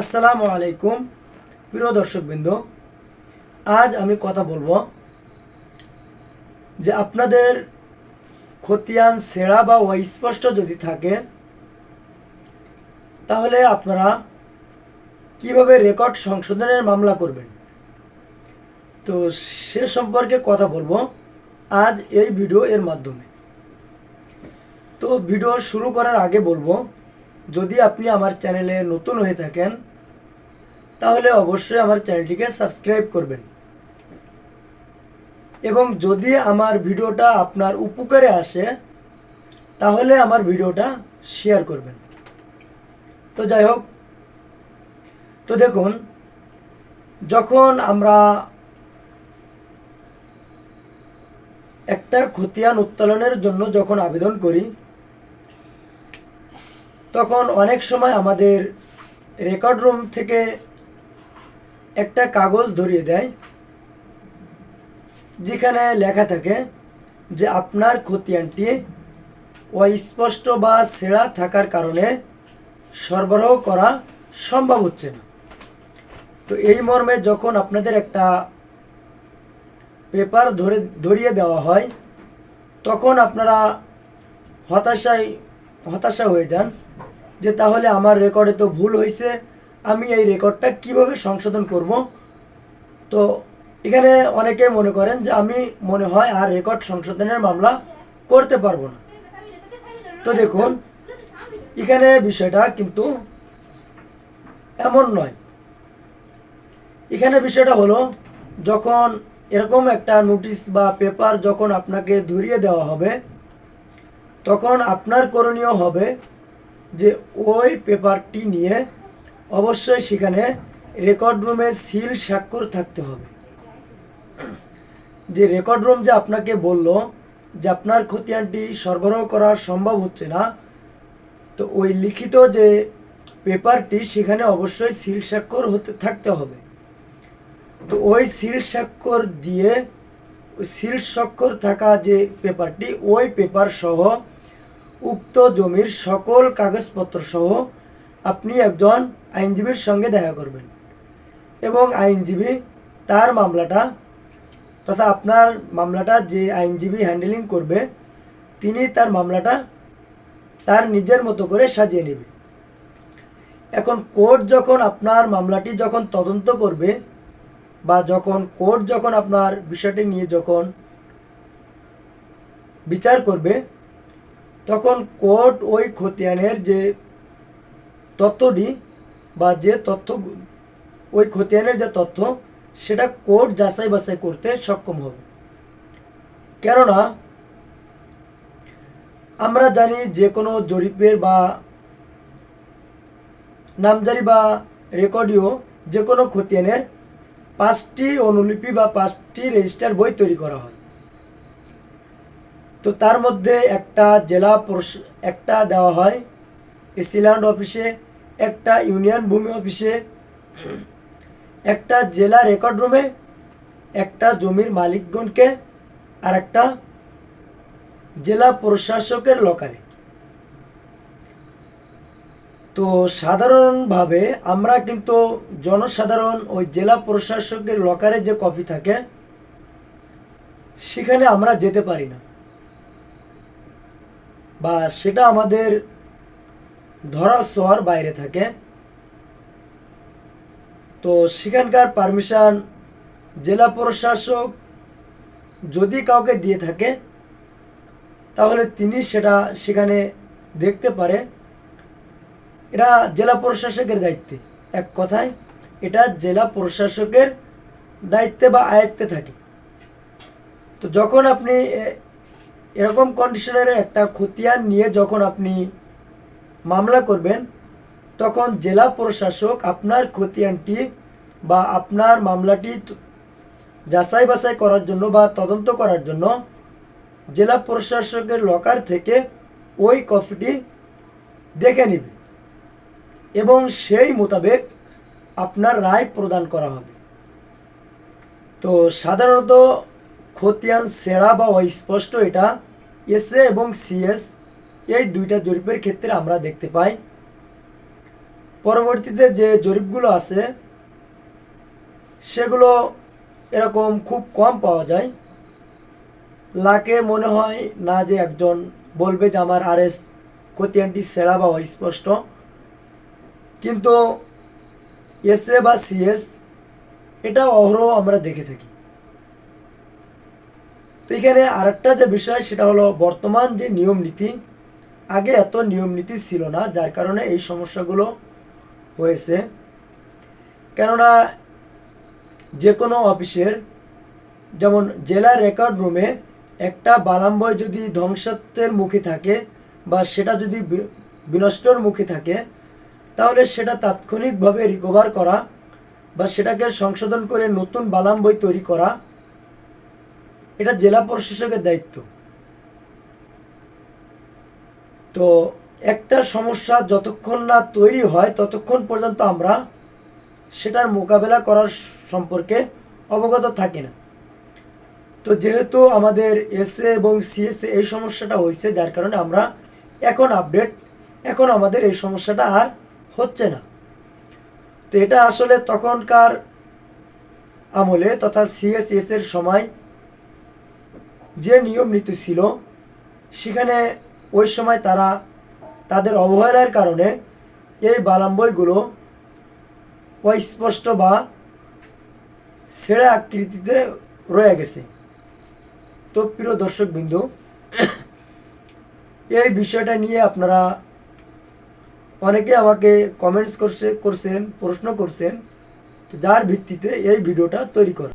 আসসালামু আলাইকুম, প্রিয় দর্শকবৃন্দ। আজ আমি কথা বলব যে আপনাদের খতিয়ান সেরা বা অস্পষ্ট যদি থাকে, তাহলে আপনারা কীভাবে রেকর্ড সংশোধনের মামলা করবেন? তো সে সম্পর্কে কথা বলব আজ এই ভিডিও এর মাধ্যমে। তো ভিডিও শুরু করার আগে বলব যদি আপনি আমার চ্যানেলে নতুন হয়ে থাকেন, তাহলে অবশ্যই আমার চ্যানেলটিকে সাবস্ক্রাইব করবেন। এবং যদি আমার ভিডিওটা আপনার উপকারে আসে, তাহলে আমার ভিডিওটা শেয়ার করবেন। তো যাই হোক, তো দেখুন, যখন আমরা একটা খতিয়ান উত্তোলনের জন্য যখন আবেদন করি তখন অনেক সময় আমাদের রেকর্ড রুম থেকে একটা কাগজ ধরিয়ে দেয়, যেখানে লেখা থাকে যে আপনার খতিয়ানটি অস্পষ্ট বা ছেঁড়া থাকার কারণে সরবরাহ করা সম্ভব হচ্ছে না। তো এই মর্মে যখন আপনাদের একটা পেপার ধরে, ধরিয়ে দেওয়া হয়, তখন আপনারা হতাশায়, হতাশা হয়ে যান। যে তাহলে আমার রেকর্ডে তো ভুল হয়েছে আমি এই রেকর্ডটা কীভাবে সংশোধন করব? তো এখানে অনেকে মনে করেন যে আমি মনে হয় আর রেকর্ড সংশোধনের মামলা করতে পারব না। তো দেখুন, এখানে বিষয়টা কিন্তু এমন নয়। এখানে বিষয়টা হলো, যখন এরকম একটা নোটিশ বা পেপার যখন আপনাকে ধরিয়ে দেওয়া হবে, তখন আপনার করণীয় হবে যে ওই পেপারটি নিয়ে অবশ্যই সেখানে রেকর্ড রুমে সিল স্বাক্ষর থাকতে হবে। যে রেকর্ড রুম যে আপনাকে বলল যে আপনার খতিয়ানটি সরবরাহ করা সম্ভব হচ্ছে না, তো ওই লিখিত যে পেপারটি সেখানে অবশ্যই সিল স্বাক্ষর হতে থাকতে হবে। তো ওই সিল স্বাক্ষর দিয়ে সিল স্বাক্ষর থাকা যে পেপারটি, ওই পেপার সহ উক্ত জমির সকল কাগজপত্র সহ আপনি একজন আইনজীবীর সঙ্গে দেখা করবেন এবং আইনজীবী তার মামলাটা তথা আপনার মামলাটা যে আইনজীবী হ্যান্ডেলিং করবে, তিনি তার মামলাটা তার নিজের মতো করে সাজিয়ে নেবে। এখন কোর্ট যখন আপনার মামলাটি যখন তদন্ত করবে বা যখন কোর্ট যখন আপনার বিষয়টি নিয়ে যখন বিচার করবে তখন কোর্ট ওই খতিয়ানের যে তথ্যটি বা যে তথ্য, ওই খতিয়ানের যে তথ্য, সেটা কোর্ট যাচাই বাছাই করতে সক্ষম হবে। কেননা, আমরা জানি যে কোনো জরিপের বা নামজারি বা রেকর্ডিও যে কোনো খতিয়ানের পাঁচটি অনুলিপি বা পাঁচটি রেজিস্টার বই তৈরি করা হয়। তো তার মধ্যে একটা জেলা একটা দেওয়া হয়, এসিল্যান্ড অফিসে, একটা ইউনিয়ন ভূমি অফিসে, একটা জেলা রেকর্ড রুমে, একটা জমির মালিকগণকে, আর একটা জেলা প্রশাসকের লকারে। তো সাধারণভাবে আমরা কিন্তু জনসাধারণ ওই জেলা প্রশাসকের লকারে যে কপি থাকে, সেখানে আমরা যেতে পারি না। বা সেটা আমাদের ধরা ছোঁয়ার বাইরে থাকে। তো সেখানকার পারমিশন জেলা প্রশাসক যদি কাউকে দিয়ে থাকে, তাহলে তিনি সেটা সেখানে দেখতে পারে। এটা জেলা প্রশাসকের দায়িত্বে, এক কথায় এটা জেলা প্রশাসকের দায়িত্বে বা আয়ত্তে থাকে। তো যখন আপনি এরকম কন্ডিশনের একটা খতিয়ান নিয়ে যখন আপনি মামলা করবেন, তখন জেলা প্রশাসক আপনার খতিয়ানটি বা আপনার মামলাটি যাচাই বাছাই করার জন্য বা তদন্ত করার জন্য জেলা প্রশাসকের লকার থেকে ওই কপিটি দেখে নেবে এবং সেই মোতাবেক আপনার রায় প্রদান করা হবে। তো সাধারণত খতিয়ান, সেরা বা অস্পষ্ট এটা। এসএ এবং সিএস এই দুইটা জরিপের ক্ষেত্রে আমরা দেখতে পাই। পরবর্তীতে যে জরিপগুলো আছে, সেগুলো এরকম খুব কম পাওয়া যায়। লাকে মনে হয় না যে একজন বলবে যে আমার আর এস কোতিয়ানটি সেরা বা অস্পষ্ট। কিন্তু এসএ বা সিএস এটা অহরহ আমরা দেখে থাকি। তো এখানে আরেকটা যে বিষয়, সেটা হলো বর্তমান যে নিয়ম নীতি আগে এত নিয়ম নীতি ছিল না, যার কারণে এই সমস্যাগুলো হয়েছে। কেননা যে কোনো অফিসের, যেমন জেলা রেকর্ড রুমে একটা বালাম বই যদি ধ্বংসত্বের মুখে থাকে বা সেটা যদি বিনষ্টর মুখে থাকে, তাহলে সেটা তাৎক্ষণিকভাবে রিকভার করা বা সেটাকে সংশোধন করে নতুন বালাম বই তৈরি করা এটা জেলা প্রশাসকের দায়িত্ব। তো একটা সমস্যা যতক্ষণ না তৈরি হয়, ততক্ষণ পর্যন্ত আমরা সেটার মোকাবেলা করার সম্পর্কে অবগত থাকি না। তো যেহেতু আমাদের এসএ এবং সিএসএ এই সমস্যাটা হয়েছে, যার কারণে আমরা এখন আপডেট এখন আমাদের এই সমস্যাটা আর হচ্ছে না। তো এটা আসলে তখনকার আমলে তথা সিএসএস এর সময় যে নিয়ম নীতি ছিল, সেখানে ওই সময় তারা তাদের অবহেলার কারণে এই বালাম বইগুলো অস্পষ্ট বা ছেঁড়া আকৃতিতে রয়ে গেছে। তো প্রিয় দর্শক বিন্দু এই বিষয়টা নিয়ে আপনারা অনেকে আমাকে কমেন্টস করছে, করছেন, প্রশ্ন করছেন, তো যার ভিত্তিতে এই ভিডিওটা তৈরি করা